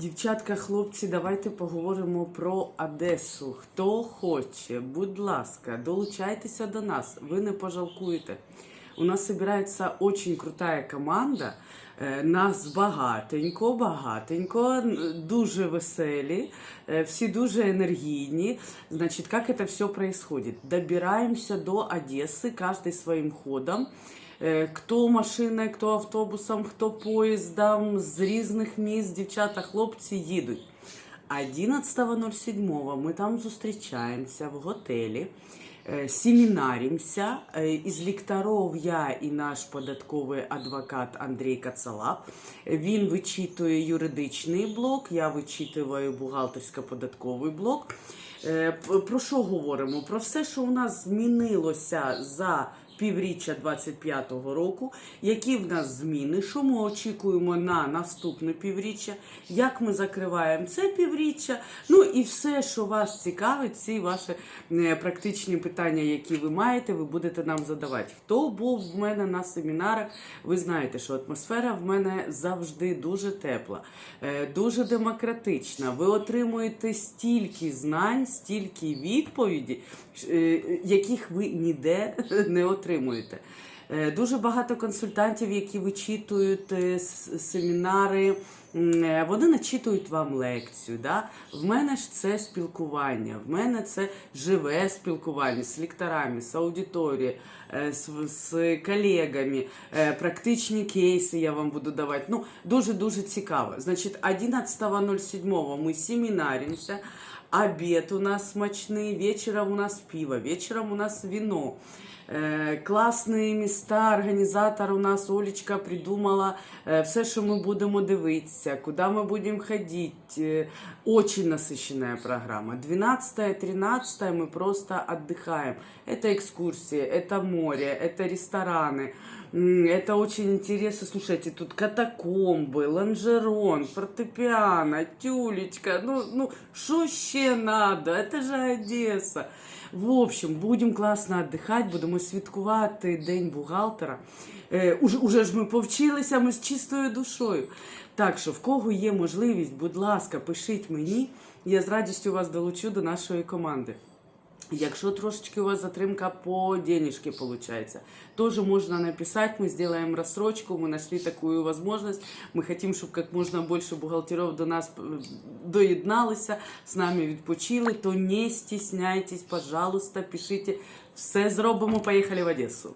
Дівчатка, хлопці, давайте поговоримо про Одесу. Хто хоче, будь ласка, долучайтеся до нас. Ви не пожалкуєте. У нас збирається дуже крута команда. Е, Нас багатенько, багатенько, дуже веселі, е, всі дуже енергійні. Значить, як це все происходит? Добираємося до Одеси, кожен своїм ходом. Е, Хто машиною, хто автобусом, хто поїздом з різних міст, дівчата, хлопці їдуть. 11.07 ми там зустрічаємося в готелі, е, семінарімося. Е, Із лікторів я і наш податковий адвокат Андрій Кацалап. Він вичитує юридичний блок, я вичитую бухгалтерсько-податковий блок. Про що говоримо? Про все, що у нас змінилося за півріччя 25-го року, які в нас зміни, що ми очікуємо на наступне півріччя, як ми закриваємо це півріччя, ну і все, що вас цікавить, всі ваші е, практичні питання, які ви маєте, ви будете нам задавати. Хто був в мене на семінарах, ви знаєте, що атмосфера в мене завжди дуже тепла, е, дуже демократична. Ви отримуєте стільки знань, стільки відповіді, е, яких ви ніде не отримуєте. Е, Дуже багато консультантів, які вичитують е, семінари, вони начитують вам лекцію. Да? В мене ж це спілкування, в мене це живе спілкування з лікторами, з аудиторією, е, з, з колегами, е, практичні кейси я вам буду давати. Ну, дуже-дуже цікаво. Значить, 11.07 ми семінаримося. Обед у нас смачный, вечером у нас пиво, вечером у нас вино. Е, Класні міста, організатор у нас Олечка придумала е, все, що ми будемо дивитися, куди ми будемо ходити. Е, Очень насыщенная программа. 12-13 мы просто отдыхаем. Это экскурсии, это море, это рестораны. Это очень интересно. Слушайте, тут катакомбы, лонжерон, фортепиано, тюлечка. Ну, ну, что ще надо? Это же Одесса. В общем, будемо класно віддихати, будемо святкувати День бухгалтера. Е, уже, уже ж ми повчилися, ми з чистою душою. Так що, в кого є можливість, будь ласка, пишіть мені, я з радістю вас долучу до нашої команди. Якщо трошечки у вас затримка по денежке получается, тоже можно написать, мы сделаем рассрочку, мы нашли такую возможность, мы хотим, чтобы как можно больше бухгалтеров до нас е, доєдналися, з нами відпочили, то не стесняйтесь, пожалуйста, пишите, все зробимо, поїхали в Одесу.